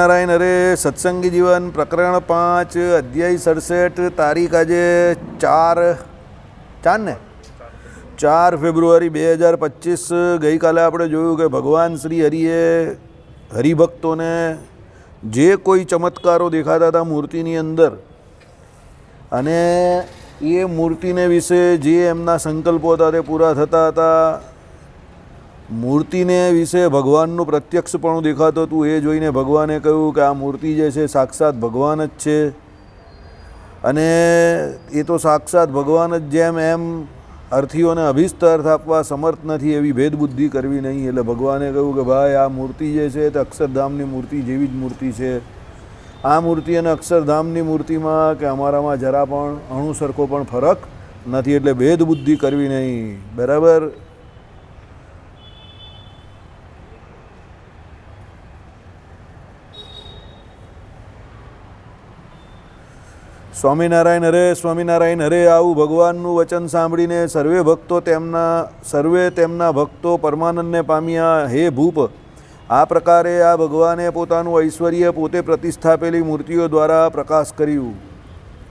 નારાયણ, અરે સત્સંગી જીવન, પ્રકરણ પાંચ, અધ્યાય સડસઠ, તારીખ આજે ચાર ચાર ને? ચાર ફેબ્રુઆરી બે હજાર પચીસ, ગઈકાલે આપણે જોયું કે ભગવાન શ્રી હરિએ હરિભક્તોને જે કોઈ ચમત્કારો દેખાતા હતા મૂર્તિની અંદર અને એ મૂર્તિને વિશે જે એમના સંકલ્પો હતા તે પૂરા થતા હતા મૂર્તિને વિશે ભગવાનનું પ્રત્યક્ષપણું દેખાતું હતું એ જોઈને ભગવાને કહ્યું કે આ મૂર્તિ જે છે, સાક્ષાત ભગવાન જ છે. અને એ તો સાક્ષાત ભગવાન જ જેમ એમ અર્થીઓને અભિષ્ટ અર્થ આપવા સમર્થ નથી એવી ભેદબુદ્ધિ કરવી નહીં. એટલે ભગવાને કહ્યું કે ભાઈ, આ મૂર્તિ જે છે, તે અક્ષરધામની મૂર્તિ જેવી જ મૂર્તિ છે. આ મૂર્તિ અને અક્ષરધામની મૂર્તિમાં કે અમારામાં જરા પણ અણુ સરખો પણ ફરક નથી. એટલે ભેદબુદ્ધિ કરવી નહીં. બરાબર? સ્વામિનારાયણ હરે સ્વામિનારાયણ હરે આવું ભગવાનનું વચન સાંભળીને સર્વે ભક્તો તેમના, સર્વે તેમના ભક્તો પરમાનંદને પામ્યા. હે ભૂપ, આ પ્રકારે આ ભગવાને પોતાનું ઐશ્વર્ય પોતે પ્રતિસ્થાપેલી મૂર્તિઓ દ્વારા પ્રકાશ કર્યું.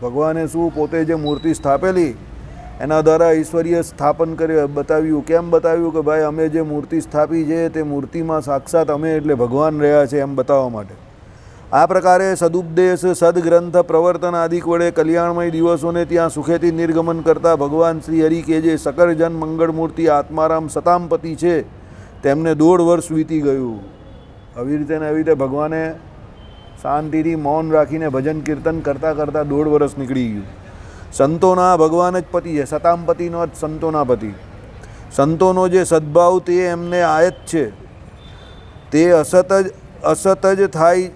ભગવાને શું પોતે જે મૂર્તિ સ્થાપેલી? એના દ્વારા ઐશ્વર્ય સ્થાપન કરી બતાવ્યું, કેમ બતાવ્યું કે ભાઈ, અમે જે મૂર્તિ સ્થાપી છે, તે મૂર્તિમાં સાક્ષાત અમે એટલે ભગવાન રહ્યા છે એમ બતાવવા માટે. આ પ્રકારે સદુપદેશ, સદગ્રંથ, પ્રવર્તન આદિક વડે કલ્યાણમય દિવસોને ત્યાં સુખેથી નિર્ગમન કરતા ભગવાન શ્રી હરિ કે જે સકરજન મંગળમૂર્તિ આત્મારામ સતામપતિ છે, તેમને દોઢ વર્ષ વીતી ગયું. આવી રીતે ને આવી રીતે ભગવાને શાંતિથી મૌન રાખીને ભજન કીર્તન કરતાં કરતાં દોઢ વર્ષ નીકળી ગયું. સંતોના ભગવાન જ પતિ છે, સતામપતિનો જ સંતોના પતિ. સંતોનો જે સદભાવ તે એમને આયત છે. તે અસત જ અસત જ થાય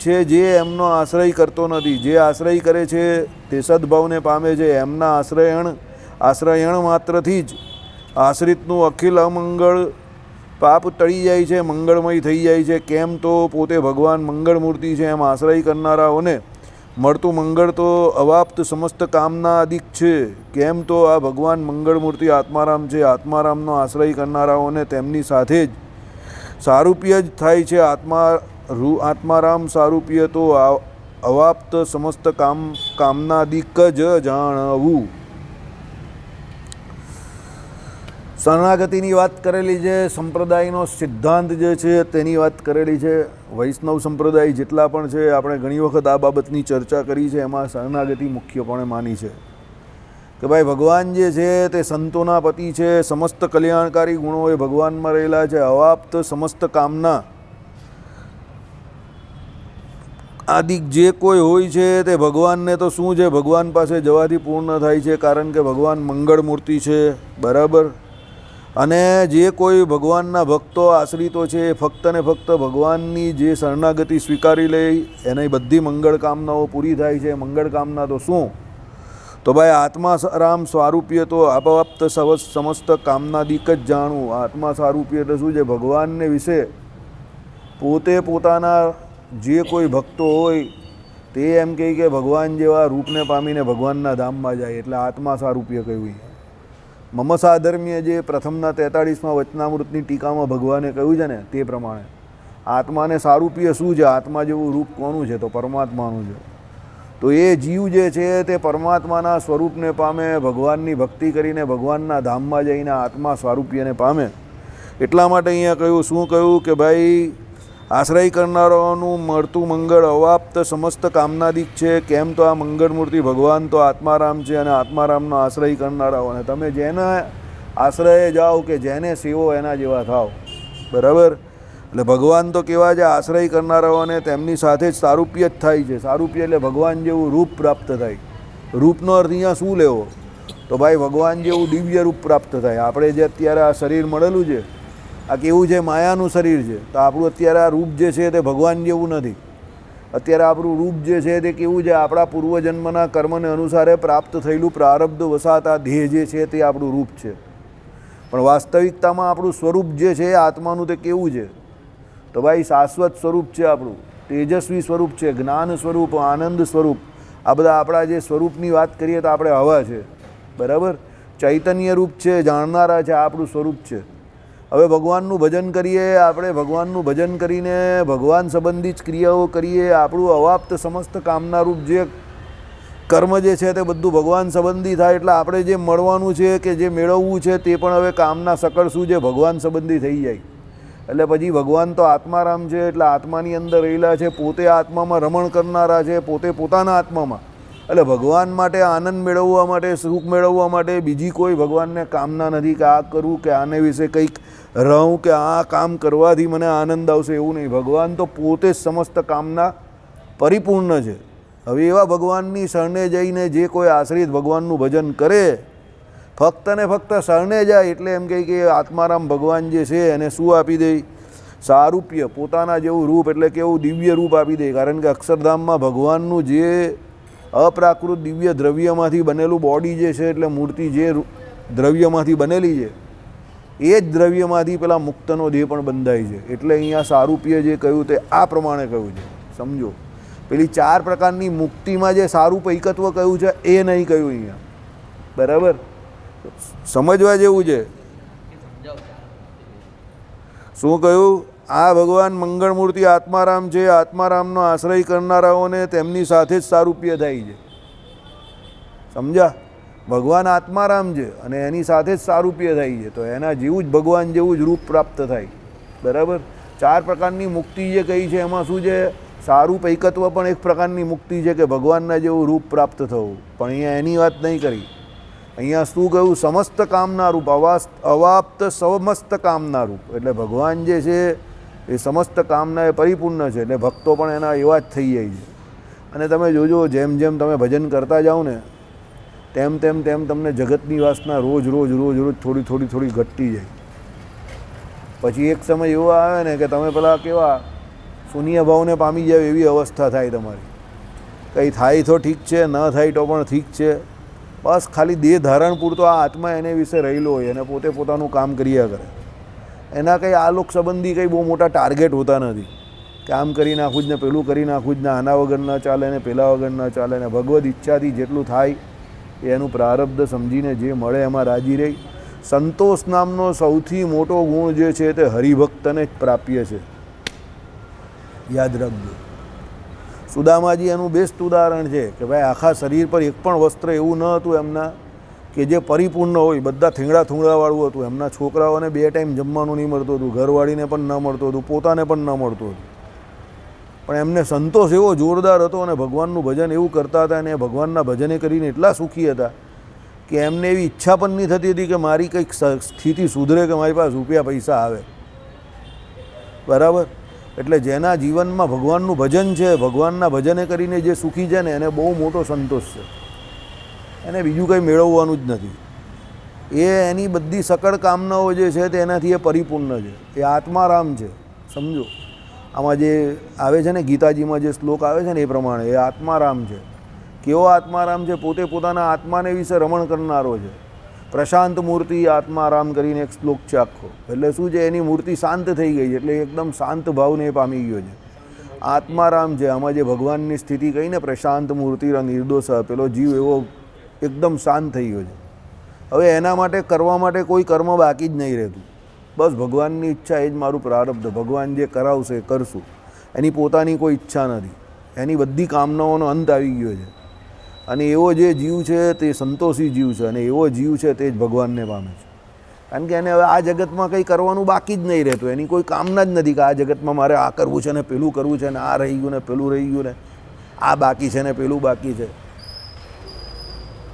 છે જે એમનો આશ્રય કરતો નથી. જે આશ્રય કરે છે તે સદભાવને પામે છે. એમના આશ્રયણ આશ્રયણ માત્રથી જ આશ્રિતનું અખિલ અમંગળ પાપ ટળી જાય છે, મંગળમય થઈ જાય છે. કેમ તો પોતે ભગવાન મંગળમૂર્તિ છે, એમ આશ્રય કરનારાઓને મળતું મંગળ તો અવાપ્ત સમસ્ત કામના અધિક છે. કેમ તો આ ભગવાન મંગળમૂર્તિ આત્મારામ છે. આત્મારામનો આશ્રય કરનારાઓને તેમની સાથે જ સારૂપ્ય જ થાય છે. આત્મા રૂ આત્મારામ સારૂપ્ય તો આ- અવાપ્ત સમસ્ત કામ કામનાદિક જ જાણવું. શરણાગતિની વાત કરેલી છે, સંપ્રદાયનો સિદ્ધાંત જે છે તેની વાત કરેલી છે. વૈષ્ણવ સંપ્રદાય જેટલા પણ છે, આપણે ઘણી વખત આ બાબતની ચર્ચા કરી છે, એમાં શરણાગતિ મુખ્યપણે માની છે. કે ભાઈ ભગવાન જે છે તે સંતોના પતિ છે, સમસ્ત કલ્યાણકારી ગુણો એ ભગવાનમાં રહેલા છે. અવાપ્ત સમસ્ત કામના આદિક જે કોઈ હોય છે તે ભગવાનને તો શું છે? ભગવાન પાસે જવાથી પૂર્ણ થાય છે કારણ કે ભગવાન મંગળ મૂર્તિ છે, બરાબર? અને જે કોઈ ભગવાનના ભક્તો આશ્રિતો છે એ ફક્ત ને ફક્ત ભગવાનની જે શરણાગતિ સ્વીકારી લે, એની બધી મંગળ કામનાઓ પૂરી થાય છે. મંગળ કામના તો શું? તો ભાઈ આત્મા રામ સ્વારૂપ્ય તો આપવાપ્ત સમસ્ત કામનાદિક જ જાણવું આત્મા સ્વારૂપ્ય એટલે શું છે? ભગવાનને વિશે પોતે પોતાના જે કોઈ ભક્તો હોય, તે એમ કહે કે ભગવાન જેવા રૂપને પામીને ભગવાનના ધામમાં જાય એટલે આત્મા સારૂપ્ય કહ્યું. મમ સાધર્મ્ય જે પ્રથમના તેતાળીસમાં વચનામૃતની ટીકામાં ભગવાને કહ્યું છે ને, તે પ્રમાણે. આત્માને સારૂપ્ય શું છે? આત્મા જેવું રૂપ કોનું છે? તો પરમાત્માનું છે. તો એ જીવ જે છે તે પરમાત્માના સ્વરૂપને પામે, ભગવાનની ભક્તિ કરીને ભગવાનના ધામમાં જઈને આત્મા સ્વારૂપ્યને પામે. એટલા માટે અહીંયા કહ્યું, શું કહ્યું કે ભાઈ આશ્રય કરનારાઓનું મળતું મંગળ અવાપ્ત સમસ્ત કામનાદિક છે. કેમ તો આ મંગળ મૂર્તિ ભગવાન તો આત્મારામ છે અને આત્મારામનો આશ્રય કરનારાઓ. અને તમે જેના આશ્રયે જાઓ કે જેને સેવો એના જેવા થાવ બરાબર? એટલે ભગવાન તો કેવા છે આશ્રય કરનારાઓને તેમની સાથે જ સારૂપ્ય જ થાય છે. સારૂપ્ય એટલે ભગવાન જેવું રૂપ પ્રાપ્ત થાય. રૂપનો અર્થ અહીંયા શું લેવો? તો ભાઈ ભગવાન જેવું દિવ્ય રૂપ પ્રાપ્ત થાય. આપણે જે અત્યારે આ શરીર મળેલું છે આ કેવું છે? માયાનું શરીર છે. તો આપણું અત્યારે આ રૂપ જે છે તે ભગવાન જેવું નથી. અત્યારે આપણું રૂપ જે છે તે કેવું છે? આપણા પૂર્વજન્મના કર્મને અનુસારે પ્રાપ્ત થયેલું પ્રારબ્ધ વસાતા ધ્યેય જે છે તે આપણું રૂપ છે. પણ વાસ્તવિકતામાં આપણું સ્વરૂપ જે છે, આત્માનું તે કેવું છે? તો ભાઈ, શાશ્વત સ્વરૂપ છે આપણું. તેજસ્વી સ્વરૂપ છે. જ્ઞાન સ્વરૂપ, આનંદ સ્વરૂપ. આ બધા આપણા જે સ્વરૂપની વાત કરીએ તો આપણે હવા છે. બરાબર? ચૈતન્ય રૂપ છે, જાણનારા છે, આ આપણું સ્વરૂપ છે. હવે ભગવાનનું ભજન કરીએ, આપણે ભગવાનનું ભજન કરીને ભગવાન સંબંધિત ક્રિયાઓ કરીએ, આપણું અવાપ્ત સમસ્ત કામનારૂપ જે કર્મ જે છે તે બધું ભગવાન સંબંધી થાય, એટલે આપણે જે મળવાનું છે કે જે મેળવવું છે તે પણ હવે કામના સકળ શું છે? ભગવાન સંબંધી થઈ જાય. એટલે પછી ભગવાન તો આત્મારામ છે, એટલે આત્માની અંદર રહેલા છે, પોતે આત્મામાં રમણ કરનારા છે, પોતે પોતાના આત્મામાં. એટલે ભગવાન માટે આનંદ મેળવવા માટે, સુખ મેળવવા માટે બીજી કોઈ ભગવાનને કામના નથી કે આ કરવું કે આને વિશે કંઈક રહું કે આ કામ કરવાથી મને આનંદ આવશે એવું નહીં. ભગવાન તો પોતે સમસ્ત કામના પરિપૂર્ણ છે. હવે એવા ભગવાનની શરણે જઈને જે કોઈ આશ્રિત ભગવાનનું ભજન કરે, ફક્ત ને ફક્ત શરણે જાય એટલે એમ કહે કે આત્મારામ ભગવાન જે છે એને શું આપી દે? સારૂપ્ય, પોતાના જેવું રૂપ એટલે કેવું દિવ્ય રૂપ આપી દે. કારણ કે અક્ષરધામમાં ભગવાનનું જે અપ્રાકૃત દિવ્ય દ્રવ્યમાંથી બનેલું બોડી જે છે એટલે મૂર્તિ જે દ્રવ્યમાંથી બનેલી છે એ જ દ્રવ્યમાંથી પેલા મુક્તનો દેહ પણ બંધાય છે. એટલે અહીંયા સારૂપ્ય જે કહ્યું તે આ પ્રમાણે કહ્યું છે. સમજો. પેલી ચાર પ્રકારની મુક્તિમાં જે સારું પૈકત્વ કહ્યું છે, એ નહીં કહ્યું અહીંયા. બરાબર? સમજવા જેવું છે. શું કહ્યું? આ ભગવાન મંગળમૂર્તિ આત્મારામ છે. આત્મારામનો આશ્રય કરનારાઓને તેમની સાથે જ સારૂપ્ય થાય છે. સમજ્યા? ભગવાન આત્મારામ છે અને એની સાથે જ સારૂપ્ય થાય છે. તો એના જેવું જ ભગવાન જેવું જ રૂપ પ્રાપ્ત થાય. બરાબર? ચાર પ્રકારની મુક્તિ જે કહી છે, એમાં શું છે? સારું પૈકત્વ પણ એક પ્રકારની મુક્તિ છે કે ભગવાનના જેવું રૂપ પ્રાપ્ત થવું. પણ અહીંયા એની વાત નહીં કરી. અહીંયા શું કહ્યું? સમસ્ત કામના રૂપ અવાસ અવાપ્ત સમસ્ત કામના રૂપ. એટલે ભગવાન જે છે, એ સમસ્ત કામના એ પરિપૂર્ણ છે. એટલે ભક્તો પણ એના એવા જ થઈ જાય છે. અને તમે જોજો, જેમ જેમ તમે ભજન કરતા જાઓ ને તેમ તેમ તેમ તમને જગતની વાસના રોજ રોજ રોજ રોજ થોડી થોડી થોડી ઘટતી જાય. પછી એક સમય એવો આવે ને કે તમે પેલા કેવા શૂન્ય ભાવને પામી જાવ એવી અવસ્થા થાય તમારી. કંઈ થાય તો ઠીક છે, ન થાય તો પણ ઠીક છે. બસ ખાલી દેહ ધારણ પૂરતો આ આત્મા એને વિશે રહેલો હોય અને પોતે પોતાનું કામ કર્યા કરે. એના કંઈ આલોક સંબંધી કંઈ બહુ મોટા ટાર્ગેટ હોતા નથી. કે આમ કરી નાખું જ ને પેલું કરી નાખું જ ને આના વગર ન ચાલે ને પેલા વગર ન ચાલે ને ભગવદ ઈચ્છાથી જેટલું થાય એનું પ્રારબ્ધ સમજીને જે મળે એમાં રાજી રહી. સંતોષ નામનો સૌથી મોટો ગુણ જે છે તે હરિભક્તને જ પ્રાપ્ય છે. યાદ રાખજો. સુદામાજી એનું બેસ્ટ ઉદાહરણ છે કે ભાઈ આખા શરીર પર એક પણ વસ્ત્ર એવું ન હતું એમના કે જે પરિપૂર્ણ હોય, બધા થીંગડા થૂંગડાવાળું હતું. એમના છોકરાઓને બે ટાઈમ જમવાનું નહીં મળતું હતું, ઘરવાળીને પણ ન મળતું હતું, પોતાને પણ ન મળતું હતું. પણ એમને સંતોષ એવો જોરદાર હતો અને ભગવાનનું ભજન એવું કરતા હતા અને ભગવાનના ભજને કરીને એટલા સુખી હતા કે એમને એવી ઈચ્છા પણ નહીં થતી હતી કે મારી કંઈક સ્થિતિ સુધરે કે મારી પાસે રૂપિયા પૈસા આવે. બરાબર? એટલે જેના જીવનમાં ભગવાનનું ભજન છે, ભગવાનના ભજને કરીને જે સુખી છે ને એને બહુ મોટો સંતોષ છે. એને બીજું કંઈ મેળવવાનું જ નથી. એ એની બધી સકળ કામનાઓ જે છે તે એનાથી એ પરિપૂર્ણ છે. એ આત્મારામ છે. સમજો? આમાં જે આવે છે ને, ગીતાજીમાં જે શ્લોક આવે છે ને એ પ્રમાણે, એ આત્મારામ છે. કેવો આત્મારામ છે? પોતે પોતાના આત્માને વિશે રમણ કરનારો છે. પ્રશાંત મૂર્તિ આત્મારામ કરીને એક શ્લોક છે આખો. એટલે શું છે? એની મૂર્તિ શાંત થઈ ગઈ છે, એટલે એકદમ શાંત ભાવને એ પામી ગયો છે. આત્મારામ છે. આમાં જે ભગવાનની સ્થિતિ કહીને પ્રશાંત મૂર્તિ નિર્દોષ પેલો જીવ એવો એકદમ શાંત થઈ ગયો છે. હવે એના માટે, કરવા માટે કોઈ કર્મ બાકી જ નહીં રહેતું. બસ ભગવાનની ઈચ્છા એ જ મારું પ્રારબ્ધ. ભગવાન જે કરાવશે એ કરશું. એની પોતાની કોઈ ઈચ્છા નથી. એની બધી કામનાઓનો અંત આવી ગયો છે. અને એવો જે જીવ છે તે સંતોષી જીવ છે અને એવો જીવ છે તે જ ભગવાનને પામે છે. કારણ કે એને હવે આ જગતમાં કંઈ કરવાનું બાકી જ નહીં રહેતું. એની કોઈ કામના જ નથી કે આ જગતમાં મારે આ કરવું છે ને પેલું કરવું છે ને આ રહી ગયું ને પેલું રહી ગયું ને આ બાકી છે ને પેલું બાકી છે.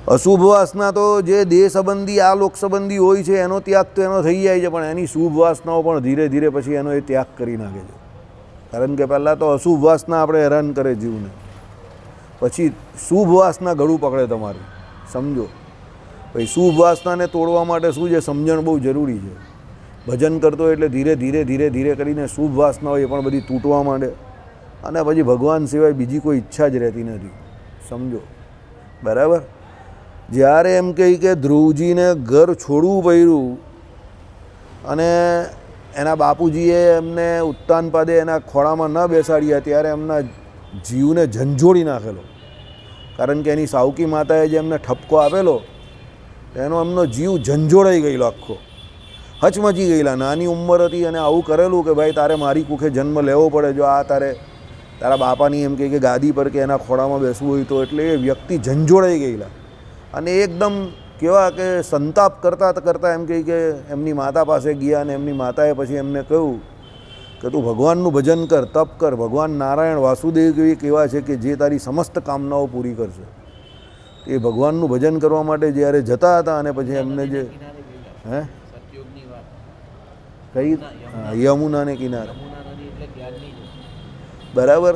અશુભ વાસના તો જે દેહ સંબંધી આ લોક સંબંધી હોય છે, એનો ત્યાગ તો એનો થઈ જાય છે, પણ એની શુભ વાસનાઓ પણ ધીરે ધીરે પછી એનો એ ત્યાગ કરી નાખે છે. કારણ કે પહેલાં તો અશુભ વાસના આપણે હેરાન કરે જીવને. પછી શુભ વાસના ગળું પકડે તમારું, સમજો. પછી શુભ વાસનાને તોડવા માટે શું છે? સમજણ બહુ જરૂરી છે. ભજન કરતો એટલે ધીરે ધીરે ધીરે ધીરે કરીને શુભ વાસનાઓ એ પણ બધી તૂટવા માંડે. અને પછી ભગવાન સિવાય બીજી કોઈ ઈચ્છા જ રહેતી નથી. સમજો. બરાબર? જ્યારે એમ કહી કે ધ્રુવજીને ઘર છોડવું પડ્યું અને એના બાપુજીએ એમને ઉત્તાન પાદે એના ખોળામાં ન બેસાડ્યા, ત્યારે એમના જીવને ઝંઝોડી નાખેલો. કારણ કે એની સાવકી માતાએ જે એમને ઠપકો આપેલો, એનો એમનો જીવ ઝંઝોડાઈ ગયેલો આખો. હચમચી ગયેલા. નાની ઉંમર હતી અને આવું કરેલું કે ભાઈ તારે મારી કુખે જન્મ લેવો પડે. જો આ તારે, તારા બાપાની એમ કહે કે ગાદી પર કે એના ખોળામાં બેસવું હોય તો એટલે એ વ્યક્તિ ઝંઝોડાઈ ગયેલા. અને એકદમ કેવા કે સંતાપ કરતાં કરતાં એમ કહી કે એમની માતા પાસે ગયા અને એમની માતાએ પછી એમને કહ્યું કે તું ભગવાનનું ભજન કર તપ કર ભગવાન નારાયણ વાસુદેવ કેવી કેવા છે કે જે તારી સમસ્ત કામનાઓ પૂરી કરશે. એ ભગવાનનું ભજન કરવા માટે જ્યારે જતા હતા અને પછી એમને જે હે? કઈ? યમુનાને કિનારે. બરાબર?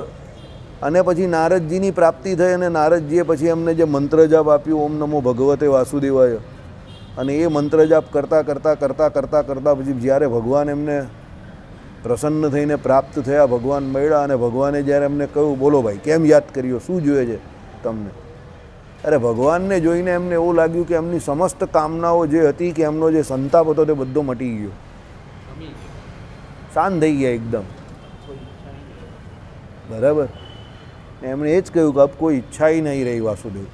અને પછી નારદજીની પ્રાપ્તિ થઈ અને નારદજીએ પછી એમને જે મંત્ર જાપ આપ્યું ઓમ નમો ભગવતે વાસુદેવાય. અને એ મંત્ર જાપ કરતાં કરતાં કરતાં કરતાં કરતાં પછી જ્યારે ભગવાન એમને પ્રસન્ન થઈને પ્રાપ્ત થયા ભગવાન મળ્યા અને ભગવાને જ્યારે એમને કહ્યું બોલો ભાઈ કેમ યાદ કર્યો? શું જોઈએ છે તમને? અરે ભગવાનને જોઈને એમને એવું લાગ્યું કે એમની સમસ્ત કામનાઓ જે હતી કે એમનો જે સંતાપ હતો તે બધો મટી ગયો. શાંત થઈ ગયા એકદમ. કોઈ ઈચ્છા નહીં बराबर ने हमने ये कहूँ कि अब कोई इच्छा ही नहीं रही वासुदेव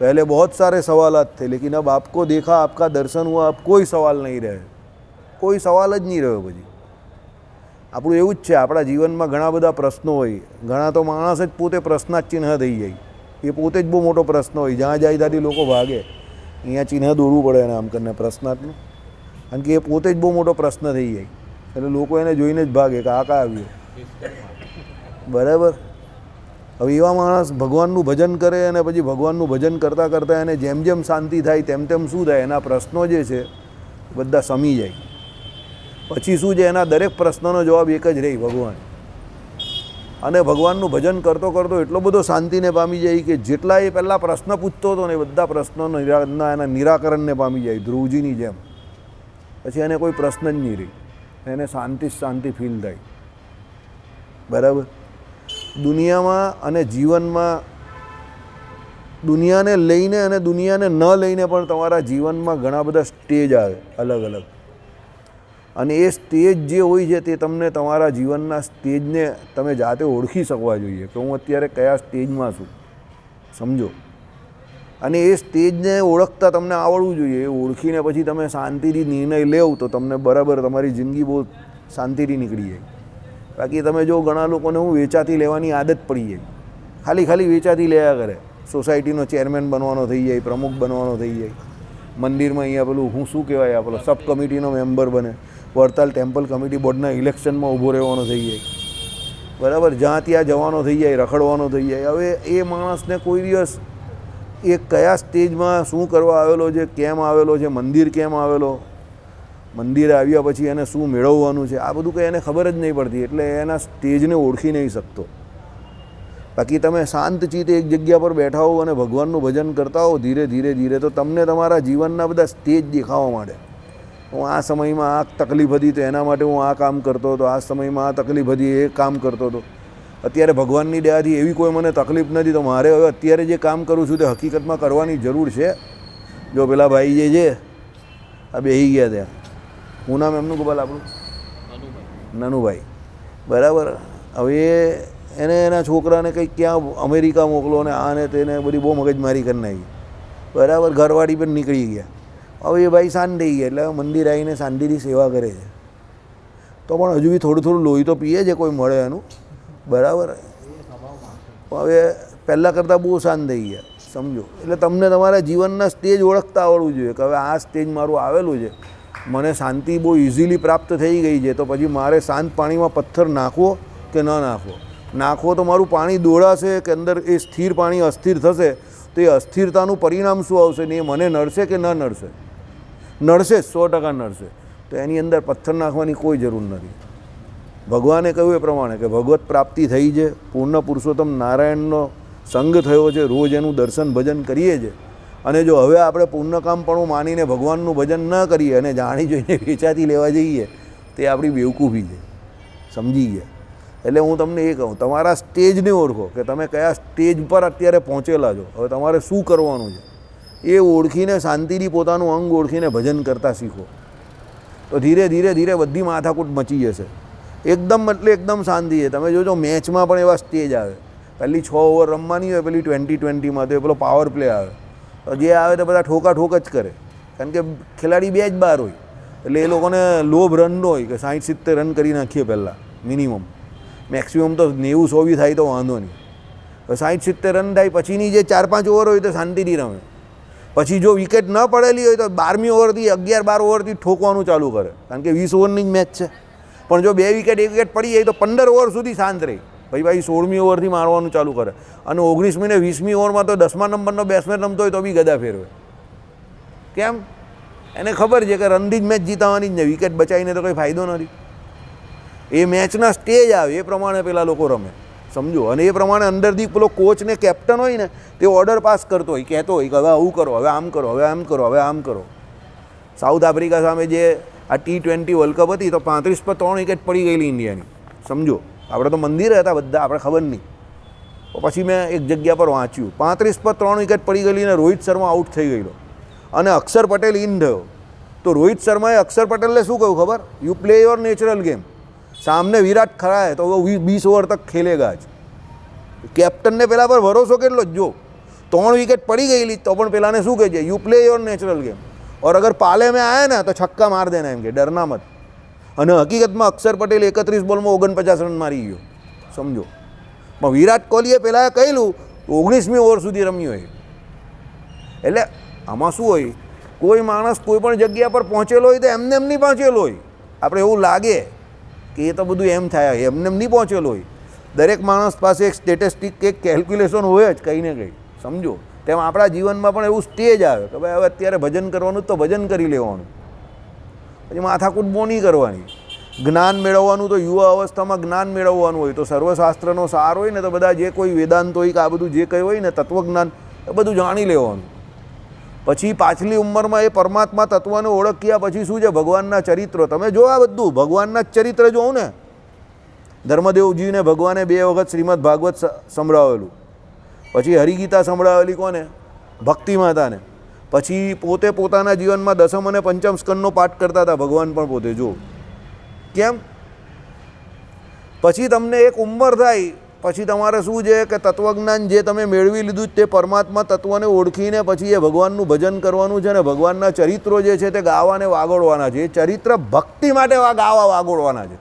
पहले बहुत सारे सवालात थे लेकिन अब आपको देखा आपका दर्शन हुआ अब कोई सवाल नहीं रहे કોઈ સવાલ જ નહીં રહ્યો પછી આપણું એવું જ છે આપણા જીવનમાં ઘણા બધા પ્રશ્નો હોય ઘણા તો માણસ જ પોતે પ્રશ્નાર્થ ચિહ્ન થઈ જાય એ પોતે જ બહુ મોટો પ્રશ્ન હોય જ્યાં જાય ત્યાંથી લોકો ભાગે અહીંયા ચિહ્ન દોરવું પડે એને આમ કરીને પ્રશ્નાર્થનું કારણ કે એ પોતે જ બહુ મોટો પ્રશ્ન થઈ જાય એટલે લોકો એને જોઈને જ ભાગે કે આ કા આવ્યો બરાબર હવે એવા માણસ ભગવાનનું ભજન કરે અને પછી ભગવાનનું ભજન કરતાં કરતાં એને જેમ જેમ શાંતિ થાય તેમ તેમ શું થાય, એના પ્રશ્નો જે છે બધા સમી જાય. પછી શું છે, એના દરેક પ્રશ્નનો જવાબ એક જ રહી ભગવાન. અને ભગવાનનું ભજન કરતો કરતો એટલો બધો શાંતિને પામી જાય કે જેટલા એ પહેલાં પ્રશ્ન પૂછતો હતો ને એ બધા પ્રશ્નોના નિરા- એના નિરાકરણને પામી જાય, ધ્રુવજીની જેમ. પછી એને કોઈ પ્રશ્ન જ નહીં રહી. એને શાંતિ શાંતિ ફીલ થાય. બરાબર? દુનિયામાં અને જીવનમાં દુનિયાને લઈને અને દુનિયાને ન લઈને પણ તમારા જીવનમાં ઘણા બધા સ્ટેજ આવે, અલગ અલગ. અને એ સ્ટેજ જે હોય છે તે તમને તમારા જીવનના સ્ટેજને તમે જાતે ઓળખી શકવા જોઈએ કે હું અત્યારે કયા સ્ટેજમાં છું, સમજો? અને એ સ્ટેજને ઓળખતા તમને આવડવું જોઈએ, એ ઓળખીને પછી તમે શાંતિથી નિર્ણય લેવ તો તમને બરાબર તમારી જિંદગી બહુ શાંતિથી નીકળી જાય. બાકી તમે જો ઘણા લોકોને હું વેચાતી લેવાની આદત પડી જાય ખાલી ખાલી વેચાતી લેયા કરે. સોસાયટીનો ચેરમેન બનવાનો થઈ જાય, પ્રમુખ બનવાનો થઈ જાય. મંદિરમાં અહીંયા પેલું હું શું કહેવાય, આ સબ કમિટીનો મેમ્બર બને. વડતાલ ટેમ્પલ કમિટી બોર્ડના ઇલેક્શનમાં ઊભો રહેવાનો થઈ જાય. બરાબર, જ્યાં ત્યાં જવાનો થઈ જાય, રખડવાનો થઈ જાય. હવે એ માણસને કોઈ દિવસ એ કયા સ્ટેજમાં શું કરવા આવેલો છે, કેમ આવેલો છે, મંદિર કેમ આવેલો? મંદિરે આવ્યા પછી એને શું મેળવવાનું છે? આ બધું કંઈ એને ખબર જ નહીં પડતી, એટલે એના સ્ટેજને ઓળખી નહીં શકતો. બાકી તમે શાંત ચિત્તે એક જગ્યા પર બેઠા હો અને ભગવાનનું ભજન કરતા હો, ધીરે ધીરે ધીરે તો તમને તમારા જીવનના બધા સ્ટેજ દેખાવા માંડે. હું આ સમયમાં આ તકલીફ હતી તો એના માટે હું આ કામ કરતો હતો, આ સમયમાં આ તકલીફ હતી એ કામ કરતો હતો. અત્યારે ભગવાનની દયાથી એવી કોઈ મને તકલીફ નથી, તો મારે હવે અત્યારે જે કામ કરું છું તે હકીકતમાં કરવાની જરૂર છે. જો પેલા ભાઈ જે છે આ બેહી ગયા ત્યાં. હું નામ એમનું ગોપાલ આપણું નાનુભાઈ. બરાબર. હવે એ એને એના છોકરાને કંઈક ક્યાં અમેરિકા મોકલો ને આને તેને બધી બહુ મગજમારી કરી નાખી. બરાબર ઘરવાળી પણ નીકળી ગયા. હવે એ ભાઈ શાંત થઈ ગયા એટલે મંદિર આવીને શાંતિથી સેવા કરે છે. તો પણ હજુ બી થોડું થોડું લોહી તો પીએ છે કોઈ મળે એનું. બરાબર. હવે પહેલાં કરતાં બહુ શાંત થઈ ગયા સમજો. એટલે તમને તમારા જીવનના સ્ટેજ ઓળખતા આવડવું જોઈએ કે હવે આ સ્ટેજ મારું આવેલું છે. મને શાંતિ બહુ ઇઝીલી પ્રાપ્ત થઈ ગઈ છે, તો પછી મારે શાંત પાણીમાં પથ્થર નાખવો કે ન નાખવો? નાખવો તો મારું પાણી દોડાશે કે અંદર એ સ્થિર પાણી અસ્થિર થશે, તો એ અસ્થિરતાનું પરિણામ શું આવશે ને એ મને નડશે કે ન નડશે? નડશે, સો ટકા નડશે. તો એની અંદર પથ્થર નાખવાની કોઈ જરૂર નથી. ભગવાને કહ્યું એ પ્રમાણે કે ભગવત પ્રાપ્તિ થઈ છે, પૂર્ણ પુરુષોત્તમ નારાયણનો સંગ થયો છે, રોજ એનું દર્શન ભજન કરીએ છીએ અને જો હવે આપણે પૂર્ણકામપણું માનીને ભગવાનનું ભજન ન કરીએ અને જાણી જોઈને વેચાતી લેવા જઈએ, તે આપણી બેવકૂફી છે. સમજી ગયા. એટલે હું તમને એ કહું, તમારા સ્ટેજને ઓળખો કે તમે કયા સ્ટેજ પર અત્યારે પહોંચેલા છો. હવે તમારે શું કરવાનું છે? એ ઓળખીને, શાંતિથી પોતાનું અંગ ઓળખીને ભજન કરતાં શીખો. તો ધીરે ધીરે ધીરે બધી માથાકૂટ મચી જશે. એકદમ એટલે એકદમ શાંતિ છે. તમે જોજો, મેચમાં પણ એવા સ્ટેજ આવે. પહેલી છ ઓવર રમવાની હોય, પેલી ટ્વેન્ટી ટ્વેન્ટીમાં તો એ પેલો પાવર પ્લે આવે. જે આવે તો બધા ઠોકા ઠોક જ કરે. કારણ કે ખેલાડી બે જ બાર હોય. એટલે એ લોકોને લોભ રનનો હોય કે સાઠ સિત્તેર રન કરી નાખીએ પહેલાં મિનિમમ મેક્સિમમ તો નેવું સો બી થાય તો વાંધો નહીં. સાઠ સિત્તેર રન થાય, પછીની જે ચાર પાંચ ઓવર હોય તો શાંતિથી રમે. પછી જો વિકેટ ન પડેલી હોય તો બારમી ઓવરથી અગિયાર, બાર ઓવરથી ઠોકવાનું ચાલુ કરે. કારણ કે વીસ ઓવરની જ મેચ છે. પણ જો બે વિકેટ એક વિકેટ પડી જાય તો પંદર ઓવર સુધી શાંત રહે. પછી ભાઈ, સોળમી ઓવરથી મારવાનું ચાલુ કરે. અને ઓગણીસમી ને વીસમી ઓવરમાં તો દસમા નંબરનો બેટ્સમેન રમતો હોય તો બી ગદા ફેરવે. કેમ? એને ખબર છે કે રનથી જ મેચ જીતાવાની જ ને વિકેટ બચાવીને તો કંઈ ફાયદો નથી. એ મેચના સ્ટેજ આવે, એ પ્રમાણે પેલા લોકો રમે. સમજો? અને એ પ્રમાણે અંદરથી પેલો કોચ ને કેપ્ટન હોય ને, તે ઓર્ડર પાસ કરતો હોય, કહેતો હોય કે હવે આવું કરો, હવે આમ કરો, હવે આમ કરો, હવે આમ કરો. સાઉથ આફ્રિકા સામે જે આ ટી ટ્વેન્ટી વર્લ્ડ કપ હતી, તો પાંત્રીસ પર ત્રણ વિકેટ પડી ગયેલી ઇન્ડિયાની સમજો? આપણે તો મંદિરે હતા બધા, આપણે ખબર નહીં. પછી મેં એક જગ્યા પર વાંચ્યું, પાંત્રીસ પર ત્રણ વિકેટ પડી ગયેલી અને રોહિત શર્મા આઉટ થઈ ગયેલો. અને અક્ષર પટેલ ઇન થયો. તો રોહિત શર્માએ અક્ષર પટેલને શું કહ્યું ખબર? You play your natural game સામને વિરાટ ખરા તો વીસ બીસ ઓવર તક ખેલેગા જ. કેપ્ટનને પેલા પર ભરોસો કેટલો જ? જો, ત્રણ વિકેટ પડી ગયેલી, તો પણ પહેલાંને શું કહે છે you play your natural game ઓર અગર પાલે મેં આયા ને, તો છક્કા માર દેને એમ કે, ડરના મત. અને હકીકતમાં અક્ષર પટેલ એકત્રીસ બોલમાં ઓગણપચાસ રન મારી ગયો. સમજો. પણ વિરાટ કોહલીએ પહેલાં કહેલું, ઓગણીસમી ઓવર સુધી રમ્યું હોય એટલે આમાં શું હોય? કોઈ માણસ કોઈ પણ જગ્યા પર પહોંચેલો હોય તો એમને એમ નહીં પહોંચેલો હોય. આપણે એવું લાગે કે એ તો બધું એમ થાય, એમને એમ નહીં પહોંચેલો હોય. દરેક માણસ પાસે એક સ્ટેટિસ્ટિક કે કેલ્ક્યુલેશન હોય જ કંઈ ને કંઈ. સમજો. તેમ આપણા જીવનમાં પણ એવું સ્ટેજ આવે કે ભાઈ, હવે અત્યારે ભજન કરવાનું તો ભજન કરી લેવાનું. પછી માથાકૂટ નહીં કરવાની. જ્ઞાન મેળવવાનું તો યુવા અવસ્થામાં જ્ઞાન મેળવવાનું હોય. તો સર્વશાસ્ત્રનો સાર હોય ને તો બધા જે કોઈ વેદાંત હોય કે આ બધું જે કંઈ હોય ને તત્વજ્ઞાન, એ બધું જાણી લેવાનું. પછી પાછલી ઉંમરમાં એ પરમાત્મા તત્વને ઓળખ્યા પછી શું છે? ભગવાનના ચરિત્રો. તમે જો આ બધું, ભગવાનના જ ચરિત્ર જોઉં ને. ધર્મદેવજીને ભગવાને બે વખત શ્રીમદ ભાગવત સંભળાવેલું. પછી હરિગીતા સંભળાવેલી કોને? ભક્તિ માતાને. પછી પોતે પોતાના જીવનમાં દસમ અને પંચમ સ્કંદનો પાઠ કરતા હતા, ભગવાન પણ પોતે જો કેમ? પછી તમને એક ઉંમર થાય, પછી તમારે શું છે કે તત્વજ્ઞાન જે તમે મેળવી લીધું તે પરમાત્મા તત્વને ઓળખીને પછી એ ભગવાનનું ભજન કરવાનું છે ને ભગવાનના ચરિત્રો જે છે તે ગાવાને વાગોળવાના છે. ચરિત્ર ભક્તિ માટે ગાવા વાગોળવાના છે.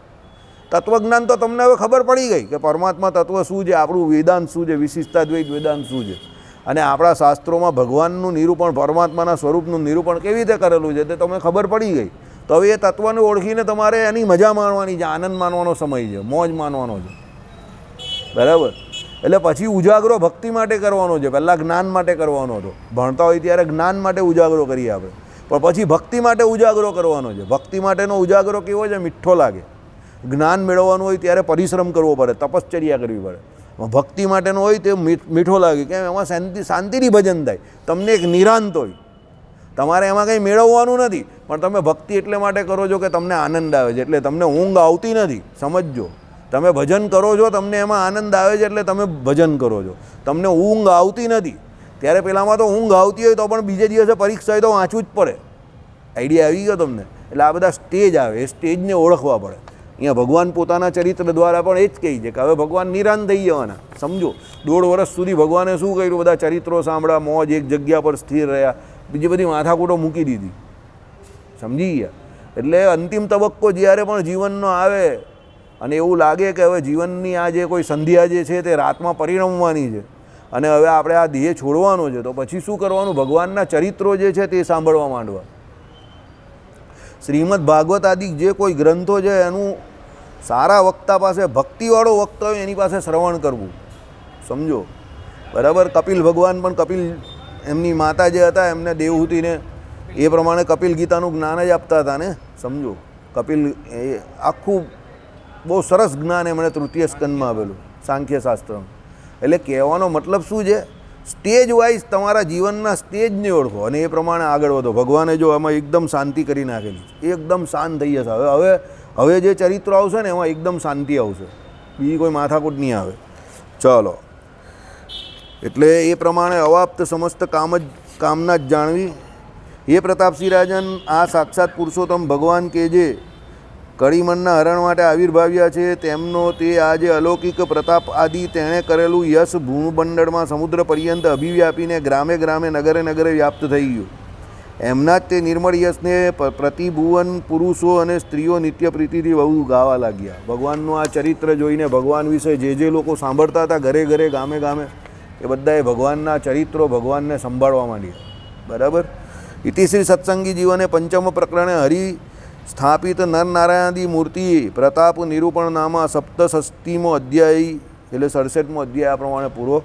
તત્વજ્ઞાન તો તમને હવે ખબર પડી ગઈ કે પરમાત્મા તત્વ શું છે, આપણું વેદાંત શું છે, વિશિષ્ટાદ્વૈત વેદાંત શું છે. અને આપણા શાસ્ત્રોમાં ભગવાનનું નિરૂપણ, પરમાત્માના સ્વરૂપનું નિરૂપણ કેવી રીતે કરેલું છે તે તમને ખબર પડી ગઈ. તો હવે એ તત્વને ઓળખીને તમારે એની મજા માણવાની છે, આનંદ માનવાનો સમય છે, મોજ માનવાનો છે. બરાબર? એટલે પછી ઉજાગરો ભક્તિ માટે કરવાનો છે, પહેલાં જ્ઞાન માટે કરવાનો હતો. ભણતા હોય ત્યારે જ્ઞાન માટે ઉજાગરો કરીએ આપણે. પણ પછી ભક્તિ માટે ઉજાગરો કરવાનો છે. ભક્તિ માટેનો ઉજાગરો કેવો છે? મીઠો લાગે. જ્ઞાન મેળવવાનું હોય ત્યારે પરિશ્રમ કરવો પડે, તપશ્ચર્યા કરવી પડે. ભક્તિ માટેનો હોય તે મીઠ- લાગે. કેમ? એમાં શાંતિ, શાંતિથી ભજન થાય. તમને એક નિરાંત હોય. તમારે એમાં કંઈ મેળવવાનું નથી. પણ તમે ભક્તિ એટલે માટે કરો છો કે તમને આનંદ આવે છે. એટલે તમને ઊંઘ આવતી નથી. સમજજો. તમે ભજન કરો છો, તમને એમાં આનંદ આવે છે એટલે તમે ભજન કરો છો. તમને ઊંઘ આવતી નથી. ત્યારે પેલામાં તો ઊંઘ આવતી હોય તો પણ બીજે દિવસે પરીક્ષા હોય તો વાંચવું જ પડે. આઈડિયા આવી ગયો તમને. એટલે આ બધા સ્ટેજ આવે. એ સ્ટેજને ઓળખવા પડે. અહીંયા ભગવાન પોતાના ચરિત્ર દ્વારા પણ એ જ કહી છે કે હવે ભગવાન નિરાન થઈ જવાના. સમજો, દોઢ વર્ષ સુધી ભગવાને શું કર્યું? બધા ચરિત્રો સાંભળ્યા, મોજ એક જગ્યા પર સ્થિર રહ્યા. બીજી બધી માથાકૂટો મૂકી દીધી. સમજી ગયા? એટલે અંતિમ તબક્કો જ્યારે પણ જીવનનો આવે, અને એવું લાગે કે હવે જીવનની આ જે કોઈ સંધ્યા જે છે તે રાતમાં પરિણમવાની છે, અને હવે આપણે આ દેહ છોડવાનો છે, તો પછી શું કરવાનું? ભગવાનના ચરિત્રો જે છે તે સાંભળવા માંડવા. શ્રીમદ ભાગવત આદિ જે કોઈ ગ્રંથો છે, એનું સારા વક્તા પાસે ભક્તિવાળો વક્તા હોય એની પાસે શ્રવણ કરવું. સમજો? બરાબર? કપિલ ભગવાન પણ કપિલ એમની માતા જે હતા, એમને દેવહૂતિને એ પ્રમાણે કપિલ ગીતાનું જ્ઞાન જ આપતા હતા ને? સમજો? કપિલ એ આખું બહુ સરસ જ્ઞાન એમણે તૃતીય સ્કંદમાં આવેલું સાંખ્યશાસ્ત્રનું. એટલે કહેવાનો મતલબ શું છે? સ્ટેજ વાઇઝ તમારા જીવનના સ્ટેજને ઓળખો અને એ પ્રમાણે આગળ વધો. ભગવાને જો આમાં એકદમ શાંતિ કરી નાખેલી એકદમ શાંત થઈ જશે. હવે હવે હવે જે ચરિત્રો આવશે ને, એમાં એકદમ શાંતિ આવશે. બીજી કોઈ માથાકૂટ નહીં આવે. ચલો. એટલે એ પ્રમાણે અવાપ્ત સમસ્ત કામ જ, કામના જ જાણવી. એ પ્રતાપસિંહ રાજન, આ સાક્ષાત પુરુષોત્તમ ભગવાન કે જે કળીમણના હરણ માટે આવિર્ભાવ્યા છે, તેમનો તે આજે અલૌકિક પ્રતાપ આદિ તેણે કરેલું યશ ભૂમંડળમાં સમુદ્ર પર્યંત અભિવ્યાપીને ગ્રામે ગ્રામે, નગરે નગરે વ્યાપ્ત થઈ ગયું. એમના જ તે નિર્મળ યશને પ્રતિભુવન પુરુષો અને સ્ત્રીઓ નિત્ય પ્રીતિથી બહુ ગાવા લાગ્યા. ભગવાનનું આ ચરિત્ર જોઈને ભગવાન વિશે જે જે લોકો સાંભળતા હતા ઘરે ઘરે, ગામે ગામે, એ બધાએ ભગવાનના ચરિત્રો ભગવાનને સંભાળવા માંડ્યા. બરાબર? ઇતિ શ્રી સત્સંગી જીવને પંચમ પ્રકરણે હરિ સ્થાપિત નરનારાયણાદી મૂર્તિ પ્રતાપ નિરૂપણ નામા સપ્તષષ્ટીમો અધ્યાય, એટલે સડસઠમો અધ્યાય આ પ્રમાણે પૂરો